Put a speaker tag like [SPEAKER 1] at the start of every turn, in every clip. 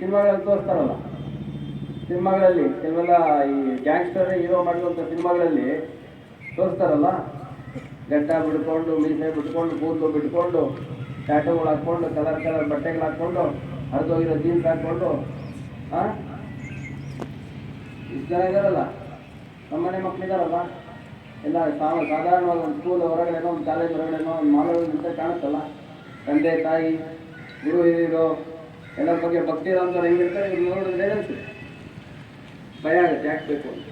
[SPEAKER 1] ಸಿನಿಮಾಗಳಲ್ಲಿ ತೋರಿಸ್ತಾರಲ್ಲ? ಸಿನಿಮಾಗಳಲ್ಲಿ ಕೆಲವೆಲ್ಲ ಈ ಗ್ಯಾಂಗ್ಸ್ಟರ್ ಹೀರೋ ಮಾಡಿರುವಂಥ ಸಿನಿಮಾಗಳಲ್ಲಿ ತೋರಿಸ್ತಾರಲ್ಲ? ಗಡ್ಡ ಬಿಡ್ಕೊಂಡು, ಮೀಸೆ ಬಿಟ್ಕೊಂಡು ಕೂದಲು ಬಿಟ್ಕೊಂಡು ಟ್ಯಾಟೋಗಳು ಹಾಕ್ಕೊಂಡು ಕಲರ್ ಕಲರ್ ಬಟ್ಟೆಗಳು ಹಾಕ್ಕೊಂಡು ಹರಿದೋಗಿರೋ ಜೀನ್ಸ್ ಹಾಕ್ಕೊಂಡು ಹಾಂ ಇಷ್ಟು ಜನ ಇದ್ದಾರಲ್ಲ ನಮ್ಮನೆ ಮಕ್ಕಳಿದಾರಲ್ಲ ಎಲ್ಲ ಸಾಮ ಸಾಧಾರಣವಾಗಿ ಒಂದು ಸ್ಕೂಲ್ ಹೊರಗಡೆನೋ, ಒಂದು ಕಾಲೇಜ್ ಹೊರಗಡೆನೋ, ಒಂದು ಅಂತ ಕಾಣುತ್ತಲ್ಲ. ತಂದೆ, ತಾಯಿ, ಗುರು, ಹಿರಿಯರು ಎಲ್ಲರ ಬಗ್ಗೆ ಭಕ್ತಿ ಇರೋಂಥವ್ರು ಹೆಂಗಿರ್ತಾರೆ ಇವ್ರು ನೋಡಿದ್ರೆ ಅನಿಸುತ್ತೆ ಭಯ ಆಗುತ್ತೆ, ಯಾಕೆ ಬೇಕು ಅಂತ.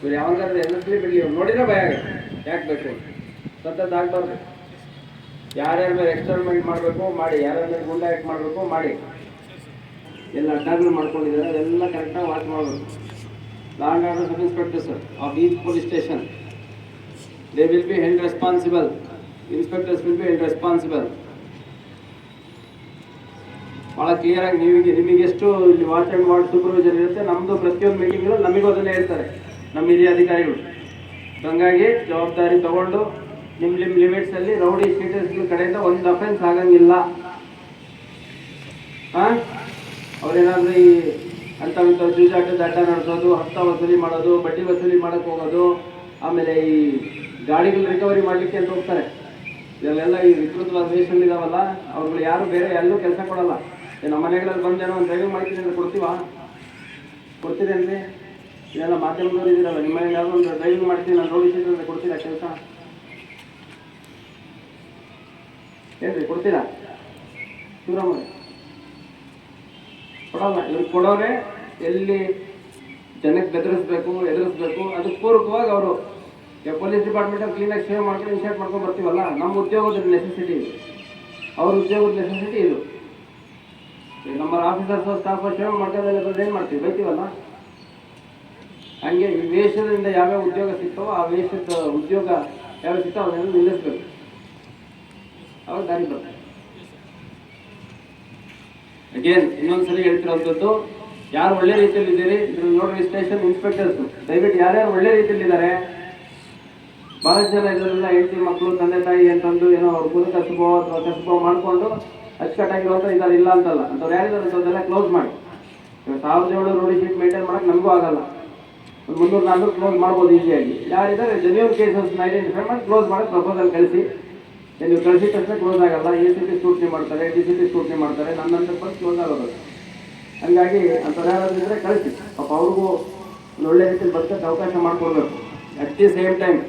[SPEAKER 1] ಇವ್ರು ಯಾವಾಗಾದ್ರೆ ಎಲ್ಲಿಸ್ಲಿ ಬಿಡಲಿ ಇವ್ರು ನೋಡಿದ್ರೆ ಭಯ ಆಗುತ್ತೆ. ಯಾಕೆ ಬೇಕು ಅಂತ. ಸತ್ತದ್ದು ಯಾರ್ಯಾರ ಮೇಲೆ ಎಕ್ಸ್ಪೆರಿಮೆಂಟ್ ಮಾಡಬೇಕು, ಮಾಡಿ. ಯಾರ್ಯಾರ ಮೇಲೆ ಗುಂಡ ಮಾಡಬೇಕು, ಮಾಡಿ. ಎಲ್ಲ ಅಡ್ಡಾಗಳು ಮಾಡ್ಕೊಂಡಿದ್ದಾರೆ, ಅದೆಲ್ಲ ಕರೆಕ್ಟಾಗಿ ವಾಚ್ ಮಾಡಬೇಕು. Law and order sub inspector sir of each police station they will be held responsible inspectors will be held responsible ಭಾಳ ಕ್ಲಿಯರಾಗಿ ನಿಮಗೆ ಎಷ್ಟು ಇಲ್ಲಿ ವಾಚ್ ಆ್ಯಂಡ್ ವಾರ್ಡ್ ಸೂಪರ್ವೈಸರ್ ಇರುತ್ತೆ ನಮ್ಮದು ಪ್ರತಿಯೊಂದು ಮೀಟಿಂಗಲ್ಲೂ ನಮಗೂ ಅದನ್ನೇ ಹೇಳ್ತಾರೆ, ನಮ್ಮ ಹಿರಿಯ ಅಧಿಕಾರಿಗಳು. ಹಂಗಾಗಿ ಜವಾಬ್ದಾರಿ ತಗೊಂಡು ನಿಮ್ಮ ನಿಮ್ಮ ಲಿಮಿಟ್ಸಲ್ಲಿ ರೌಡಿ ಶೀಟರ್ಸ್ಗಳ ಕಡೆಯಿಂದ ಒಂದು ಅಫೆನ್ಸ್ ಆಗಂಗಿಲ್ಲ. ಹಾಂ? ಅವರೇನಾದರೂ ಈ ಅಂಥವಿಂಥ ಜೂಜಾಟದ ದಾಟ ನಡೆಸೋದು ಹತ್ತ ವಸೂಲಿ ಮಾಡೋದು, ಬಡ್ಡಿ ವಸೂಲಿ ಮಾಡಕ್ಕೆ ಹೋಗೋದು, ಆಮೇಲೆ ಈ ಗಾಡಿಗಳು ರಿಕವರಿ ಮಾಡಲಿಕ್ಕೆ ಅಂತ ಹೋಗ್ತಾರೆ. ಇದರಲ್ಲೆಲ್ಲ ಈ ವಿಕೃತವಾದ ವೇಷಗಳು ಇದಾವಲ್ಲ ಅವ್ರುಗಳು ಯಾರು ಬೇರೆ ಎಲ್ಲೂ ಕೆಲಸ ಕೊಡಲ್ಲ. ನಮ್ಮ ಮನೆಗಳಲ್ಲಿ ಬಂದೇನೋ ಒಂದು ಡ್ರೈವಿಂಗ್ ಮಾಡ್ತೀನಿ ಅಂತ ಕೊಡ್ತೀವಾ? ಕೊಡ್ತೀರೇನ್ರಿ ಇದೆಲ್ಲ ಮಾಧ್ಯಮದವ್ರು ಇದ್ದೀರಲ್ಲ, ನಿಮ್ಮ ಯಾವುದೋ ಒಂದು ಡ್ರೈವಿಂಗ್ ಮಾಡ್ತೀನಿ, ನಾನು ರೋಡ್ ಅಂತ ಕೊಡ್ತೀರಾ ಕೆಲಸ? ಹೇಳ್ರಿ, ಕೊಡ್ತೀರಾ? ಶಿವರಾಮಯ್ಯ ಕೊಡೋಲ್ಲ, ಇವ್ರು ಕೊಡೋರೆ ಎಲ್ಲಿ ಜನಕ್ಕೆ ಬೆದರಿಸ್ಬೇಕು, ಎದುರಿಸ್ಬೇಕು ಅದು ಪೂರ್ವಕವಾಗಿ ಅವರು ಪೊಲೀಸ್ ಡಿಪಾರ್ಟ್ಮೆಂಟಲ್ಲಿ ಕ್ಲೀನಾಗಿ ಸೇವ್ ಮಾಡ್ಕೊಂಡು ಇನ್ಸೈಟ್ ಮಾಡ್ಕೊಂಡು ಬರ್ತೀವಲ್ಲ, ನಮ್ಮ ಉದ್ಯೋಗದ ನೆಸೆಸಿಟಿ ಅವ್ರ ಉದ್ಯೋಗದ ನೆಸೆಸಿಟಿ ಇದು. ಈಗ ನಮ್ಮ ಆಫೀಸರ್ಸ್ ಸ್ಟಾಫ್ ಸೇವೆ ಮಾಡ್ಕೊಂಡೆಲ್ಲ ಬಂದು ಏನು ಮಾಡ್ತೀವಿ? ಬೈತೀವಲ್ಲ? ಹಂಗೆ ವೇಷದಿಂದ ಯಾವ್ಯಾವ ಉದ್ಯೋಗ ಸಿಗ್ತಾವೋ ಆ ವೇಷದ ಉದ್ಯೋಗ ಯಾವ ಸಿಗ್ತಾವ ಅವನ್ನೆಲ್ಲ ನಿಲ್ಲಿಸ್ಬೇಕು. ಅವಾಗ ದಾರಿ ಬರ್ತದೆ ಅಗೇನ್ ಇನ್ನೊಂದ್ಸಲಿ ಹೇಳ್ತಿರೋಂಥದ್ದು, ಯಾರು ಒಳ್ಳೆ ರೀತಿಯಲ್ಲಿ ಇದ್ದೀರಿ, ಇದ್ರಲ್ಲಿ ನೋಡ್ರಿ ಸ್ಟೇಷನ್ ಇನ್ಸ್ಪೆಕ್ಟರ್ಸ್ ದಯವಿಟ್ಟು ಯಾರ್ಯಾರು ಒಳ್ಳೆ ರೀತಿಯಲ್ಲಿ ಇದ್ದಾರೆ, ಬಹಳಷ್ಟು ಜನ ಇದರಲ್ಲ ಹೆಂಡತಿ ಮಕ್ಕಳು ತಂದೆ ತಾಯಿ ಅಂತಂದು ಏನೋ ಅವ್ರ ಕುದು ಕಸಬೋ ಅಥವಾ ಕಸಬೋ ಮಾಡ್ಕೊಂಡು ಅಚ್ಚುಕಟ್ಟಾಗಿರುವಂಥ ಇದ್ದಾರೆ, ಇಲ್ಲ ಅಂತಲ್ಲ. ಅಂಥವ್ರು ಯಾರಿದ್ದಾರೆ ಅಂಥದ್ದೆಲ್ಲ ಕ್ಲೋಸ್ ಮಾಡಿ. ಇವಾಗ ಸಾವಿರದ ಏಳು ರೋಡಿ ಶೀಟ್ ಮೇಂಟೈನ್ ಮಾಡಕ್ಕೆ ನಮಗೂ ಆಗಲ್ಲ. ಒಂದು ಮುನ್ನೂರು ನಾಲ್ಕು ಕ್ಲೋಸ್ ಮಾಡ್ಬೋದು ಈಸಿಯಾಗಿ ಯಾರಿದ್ದಾರೆ ಜೆನ್ಯೂನ್ ಕೇಸಸ್ನ ಐಡೆಂಟಿಫೈ ಮಾಡಿ ಕ್ಲೋಸ್ ಮಾಡಿ ಪ್ರಪೋಸಲ್ ಕಳಿಸಿ. ನೀವು ಕಳಿಸಿದ ತಕ್ಷಣ ಕ್ಲೋಸ್ ಆಗಲ್ಲ. ಎ ಸಿ ಪಿ ಸ್ಕ್ರೂಟ್ನಿ ಮಾಡ್ತಾರೆ ಡಿ ಸಿ ಪಿ ಸ್ಕ್ರೂಟ್ನಿ ಮಾಡ್ತಾರೆ, ನನ್ನ ಬಂದು ಕ್ಲೋಸ್ ಆಗೋದು. ಹಂಗಾಗಿ ಅಂಥವ್ರು ಯಾರಾದ್ರಿದ್ರೆ ಕಳಿಸಿ. ಪಾಪ ಅವ್ರಿಗೂ ಒಂದು ಒಳ್ಳೆ ರೀತಿಯಲ್ಲಿ ಬರ್ತಕ್ಕೆ ಅವಕಾಶ ಮಾಡಿಕೊಡ್ಬೇಕು. ಅಟ್ ದಿ ಸೇಮ್ ಟೈಮ್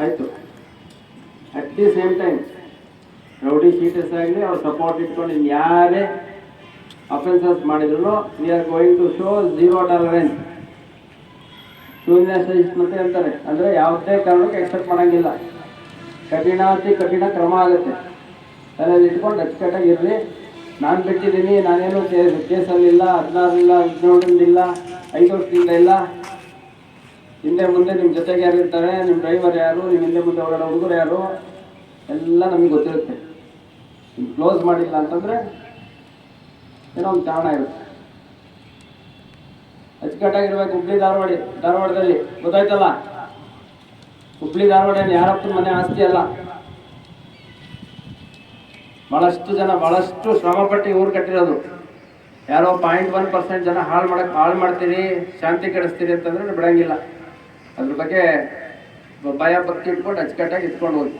[SPEAKER 1] ಆಯಿತು. The same time rowdy sheeters ಆಗಲಿ ಅವ್ರು ಸಪೋರ್ಟ್ ಇಟ್ಕೊಂಡು ಇನ್ನು ಯಾರೇ ಅಫೆನ್ಸಸ್ ಮಾಡಿದ್ರು. We are going to show zero tolerance ಶೂನ್ಯ ಸಹಿಷ್ಣುತೆ ಅಂತಾರೆ ಅಂದರೆ ಯಾವುದೇ ಕಾರಣಕ್ಕೆ ಎಕ್ಸೆಪ್ಟ್ ಮಾಡೋಂಗಿಲ್ಲ. ಕಠಿಣ ಅತಿ ಕಠಿಣ ಕ್ರಮ ಆಗುತ್ತೆ. ತಲೆಯಲ್ಲಿ ಇಟ್ಕೊಂಡು ಅಚ್ಚುಕಟ್ಟಾಗಿ ಇರಲಿ. ನಾನು ಬಿಟ್ಟಿದ್ದೀನಿ, ನಾನೇನು ಕೇಸಲ್ಲಿಲ್ಲ, ಹದಿನಾರಿಲ್ಲ, ಹದಿನೇಳರಿಂದ ಐದು ವರ್ಷದಿಂದ ಇಲ್ಲ. ಹಿಂದೆ ಮುಂದೆ ನಿಮ್ಮ ಜೊತೆಗೆ ಯಾರು ಇರ್ತಾರೆ ನಿಮ್ಮ ಡ್ರೈವರ್ ಯಾರು ನಿಮ್ಮ ಹಿಂದೆ ಮುಂದೆ ಹೊರಗಡೆ ಹುಡುಗರು ಯಾರು? ಎಲ್ಲ ನಮಗೆ ಗೊತ್ತಿರುತ್ತೆ. ಕ್ಲೋಸ್ ಮಾಡಿಲ್ಲ ಅಂತಂದರೆ ಏನೋ ಒಂದು ಕಾರಣ ಇರುತ್ತೆ. ಅಚ್ಚುಕಟ್ಟಾಗಿರ್ಬೇಕು ಹುಬ್ಳಿ ಧಾರವಾಡ, ಧಾರವಾಡದಲ್ಲಿ. ಗೊತ್ತಾಯ್ತಲ್ಲ? ಹುಬ್ಳಿ ಧಾರವಾಡ ಯಾರಪ್ಪನ ಮನೆ ಆಸ್ತಿ ಅಲ್ಲ. ಭಾಳಷ್ಟು ಜನ, ಬಹಳಷ್ಟು ಶ್ರಮಪಟ್ಟು ಊರು ಕಟ್ಟಿರೋದು. ಯಾರೋ ಪಾಯಿಂಟ್ ಒನ್ ಪರ್ಸೆಂಟ್ ಜನ ಹಾಳು ಮಾಡಕ್ಕೆ ಹಾಳು ಮಾಡ್ತೀರಿ, ಶಾಂತಿ ಕೆಡಿಸ್ತೀರಿ ಅಂತಂದ್ರೆ ಬಿಡಂಗಿಲ್ಲ. ಅದ್ರ ಬಗ್ಗೆ ಭಯ ಭಕ್ತಿ ಇಟ್ಕೊಂಡು ಅಚ್ಚುಕಟ್ಟಾಗಿ ಇಟ್ಕೊಂಡು ಹೋಗಿ.